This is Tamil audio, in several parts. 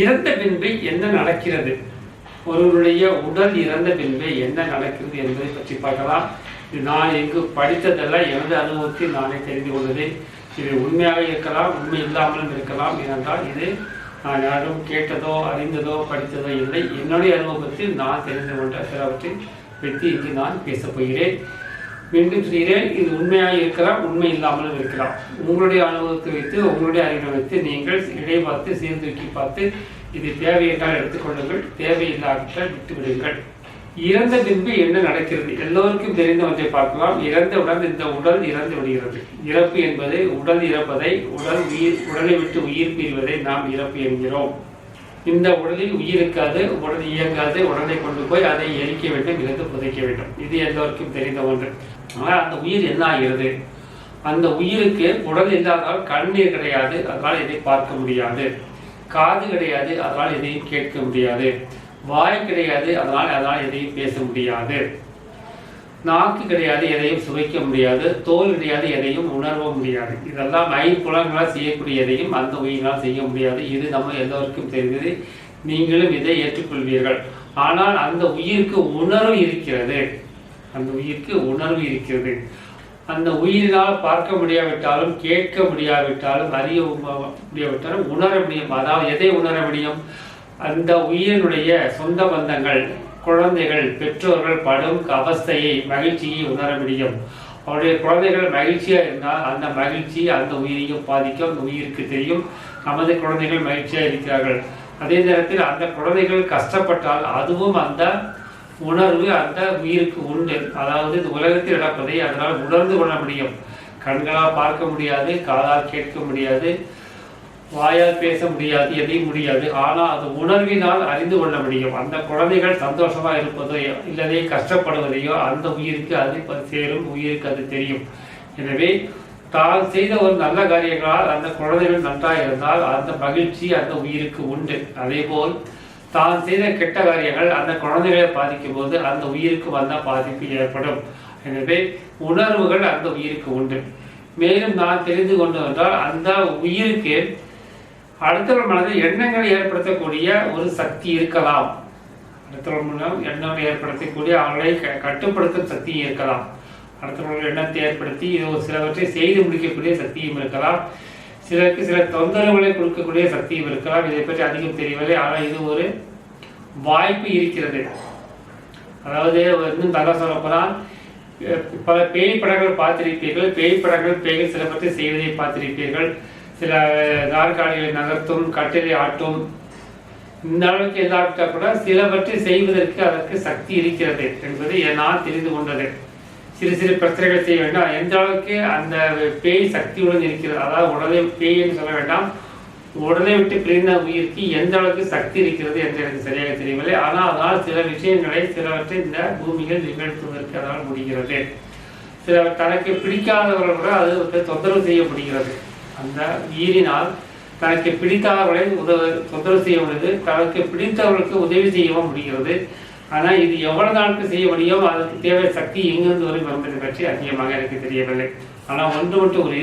இறந்த பின்பு என்ன நடக்கிறது? ஒருவருடைய உடல் இறந்த பின்பு என்ன நடக்கிறது என்பதை பற்றி பார்க்கலாம். இது நான் எங்கு படித்ததெல்லாம் எனது அனுபவத்தில் நானே தெரிந்து கொண்டது இது உண்மையாக இருக்கலாம் உண்மை இல்லாமலும் இருக்கலாம் ஏனென்றால் இது நான் யாரும் கேட்டதோ அறிந்ததோ படித்ததோ இல்லை. என்னுடைய அனுபவத்தில் நான் தெரிந்து கொண்ட சிலவற்றை பற்றி இங்கு நான் பேசப் போகிறேன். மீண்டும் செய்கிறேன் இது உண்மையாக இருக்கலாம் உண்மை இல்லாமலும் இருக்கலாம். உங்களுடைய அனுபவத்தை வைத்து உங்களுடைய அறிவை வைத்து நீங்கள் இடை பார்த்து சீர்தூக்கி பார்த்து இது தேவை என்றால் எடுத்துக்கொள்ளுங்கள் தேவையில்லாவிட்டால் விட்டுவிடுங்கள். இறந்த பின்பு என்ன நடக்கிறது? எல்லோருக்கும் தெரிந்த ஒன்றை பார்க்கலாம். இறந்தவுடன் இந்த உடல் இறந்து விடுகிறது. இறப்பு என்பது உடல் இறப்பதை உடல் உயிர் உடலை விட்டு உயிர் பிரிவதை நாம் இறப்பு என்கிறோம். இந்த உடலில் உயிர் இருக்காது உடல் இயங்காது உடலை கொண்டு போய் அதை எரிக்க வேண்டும் இருந்து புதைக்க வேண்டும். இது எல்லோருக்கும் தெரிந்த ஒன்று. ஆனால் அந்த உயிர் என்ன ஆகிறது? அந்த உயிருக்கு உடல் இல்லாதால் கண்ணீர் கிடையாது அதனால் இதை பார்க்க முடியாது. காது கிடையாது அதனால் எதையும் கேட்க முடியாது. வாய் கிடையாது அதனால் அதனால் எதையும் பேச முடியாது. நாக்கு கிடையாது எதையும் சுவைக்க முடியாது தோல் கிடையாது எதையும் உணர்வ முடியாது. இதெல்லாம் ஐம்புலங்களால் செய்யக்கூடிய எதையும் அந்த உயிரினால் செய்ய முடியாது. இது நம்ம எல்லோருக்கும் தெரிந்தது. நீங்களும் இதை ஏற்றுக்கொள்வீர்கள். ஆனால் அந்த உயிருக்கு உணர்வு இருக்கிறது. அந்த உயிருக்கு உணர்வு இருக்கிறது. அந்த உயிரினால் பார்க்க முடியாவிட்டாலும் கேட்க முடியாவிட்டாலும் அறிய முடியாவிட்டாலும் உணர முடியும். அதாவது எதை உணர முடியும்? அந்த உயிரினுடைய சொந்த பந்தங்கள். குழந்தைகள் பெற்றோர்கள் படும் அவஸ்தையை மகிழ்ச்சியை உணர முடியும். அவருடைய குழந்தைகள் மகிழ்ச்சியா இருந்தால் அந்த மகிழ்ச்சி அந்த உயிரையும் பாதிக்கும். அந்த உயிருக்கு தெரியும். நமது குழந்தைகள் மகிழ்ச்சியா இருக்கிறார்கள். அதே நேரத்தில் அந்த குழந்தைகள் கஷ்டப்பட்டால் அதுவும் அந்த உணர்வு அந்த உயிருக்கு உண்டு. அதாவது இந்த உலகத்தில் நடப்பதை அதனால் உணர்ந்து கொள்ள முடியும். கண்களால் பார்க்க முடியாது காதால் கேட்க முடியாது. வாயால் பேச முடியாது எதையும் முடியாது. ஆனால் அது உணர்வினால் அறிந்து கொள்ள முடியும். அந்த குழந்தைகள் சந்தோஷமா இருப்பதோ இல்லதே கஷ்டப்படுவதையோ அந்த உயிருக்கு அது சேரும். உயிருக்கு அது தெரியும். எனவே தான் செய்த ஒரு நல்ல காரியங்களால் அந்த குழந்தைகள் நன்றாக இருந்தால் அந்த மகிழ்ச்சி அந்த உயிருக்கு உண்டு. அதேபோல் தான் செய்த கெட்ட காரியங்கள் அந்த குழந்தைகளை பாதிக்கும் போது அந்த உயிருக்கு வந்த பாதிப்பு ஏற்படும். எனவே உணர்வுகள் அந்த உயிருக்கு உண்டு. மேலும் நான் தெரிந்து கொண்டு வந்தால் அந்த உயிருக்கு அடுத்தவர் மனதில் எண்ணங்களை ஏற்படுத்தக்கூடிய ஒரு சக்தி இருக்கலாம். அடுத்தவர்கள் மூலம் எண்ணங்களை ஏற்படுத்தக்கூடிய அவர்களை க- கட்டுப்படுத்தும் சக்தியும் இருக்கலாம். அடுத்தவர்கள் எண்ணத்தை ஏற்படுத்தி இது ஒரு சிலவற்றை செய்து முடிக்கக்கூடிய சக்தியும் இருக்கலாம். சிலருக்கு சில தொந்தரவுகளை கொடுக்கக்கூடிய சக்தியும் இருக்கலாம். இதை பற்றி அதிகம் தெரியவில்லை. ஆனால் இது ஒரு வாய்ப்பு இருக்கிறது. அதாவது இன்னும் தகவல் சொல்ல போனால் பல பேய் படங்கள் பார்த்திருப்பீர்கள். பேய் படங்கள் பேய்கள் சிலவற்றை செய்வதை பார்த்திருப்பீர்கள். சில நாற்காலிகளை நகர்த்தும் கட்டிலை ஆட்டும். இந்த அளவுக்கு இல்லாவிட்டா கூட சிலவற்றை செய்வதற்கு அதற்கு சக்தி இருக்கிறது என்பதை நான் தெரிந்து கொண்டது. சிறு சிறு பிரச்சனைகள் செய்ய வேண்டாம். எந்த அளவுக்கு அந்த பேய் சக்தியுடன் இருக்கிறது அதாவது உடலை பேய்ன்னு சொல்ல வேண்டாம். உடலை விட்டு பிரிந்த உயிருக்கு எந்த அளவுக்கு சக்தி இருக்கிறது என்று எனக்கு சரியாக தெரியவில்லை. ஆனால் அதனால் சில விஷயங்களை சிலவற்றை இந்த பூமியில் நிகழ்த்துவதற்கு அதனால் முடிகிறது. சில தனக்கு பிடிக்காதவர்கள் கூட அது வந்து தொந்தரவு செய்ய முடிகிறது. அந்த உயிரினால் தனக்கு பிடித்தவர்களை உதவ தொந்தரவு செய்ய முடியுது. தனக்கு பிடித்தவர்களுக்கு உதவி செய்யவும் முடிகிறது. ஆனால் இது எவ்வளவு நாளுக்கு செய்ய முடியும் அதற்கு தேவை சக்தி எங்கிருந்து வரும் என்பதை பற்றி அதிகமாக எனக்கு தெரியவில்லை. ஆனால் ஒன்று மட்டும் ஒரு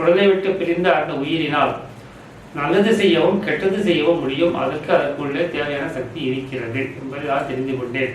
உடலை விட்டு பிரிந்த அந்த உயிரினால் நல்லது செய்யவும் கெட்டது செய்யவும் முடியும். அதற்கு அதற்குள்ளே தேவையான சக்தி இருக்கிறது என்பதை நான் தெரிந்து கொண்டேன்.